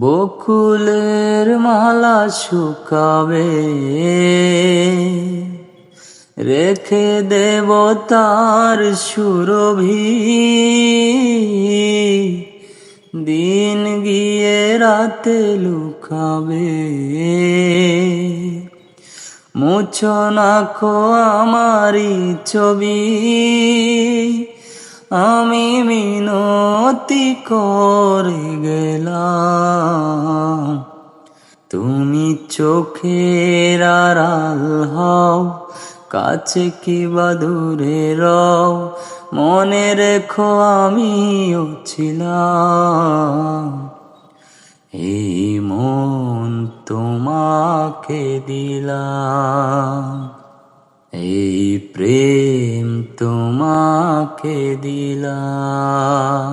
বকুলের মালা শুকাবে। রেখে দেব তার সুরভি। দিন গিয়ে রাতে লুকাবে। মুছো না খো আমারি ছবি। আমি মিনতি করে গেলাম। তুমি চোখের আড়াল হও, কাছে কি বা দূরে রও, মনে রেখো আমিও ছিলাম। এই মন তোমাকে দিলাম, এই প্রেম তোমাকে দিলাম।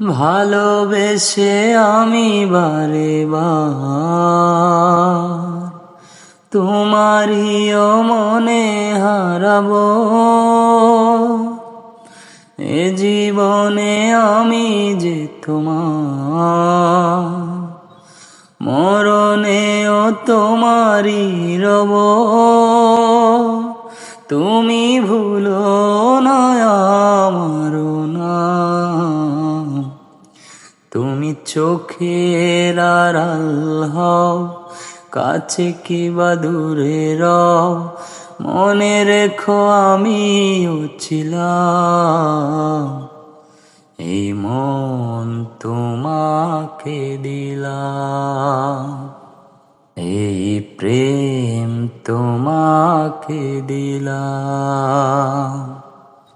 ভালোবেসে আমি বারে তোমারিও মনে হারাব। এ জীবনে আমি যে তোমার, মরণেও তোমারই রব। তুমি ভুলো না চোখের আড়াল হও, কাছে কি বা দূরে রও। মনে রেখো আমিও ছিলাম। এই মন তোমাকে দিলাম। এই প্রেম তোমাকে দিলাম।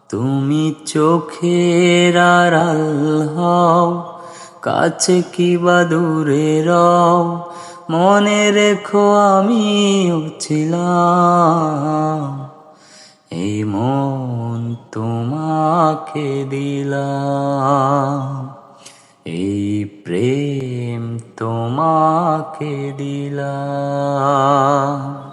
তুমি চোখের আড়াল হও কাছে কি বা দূরে রও? মনে রেখো আমিও ছিলাম এই মন তোমাকে দিলাম। এই প্রেম তোমাকে দিলাম।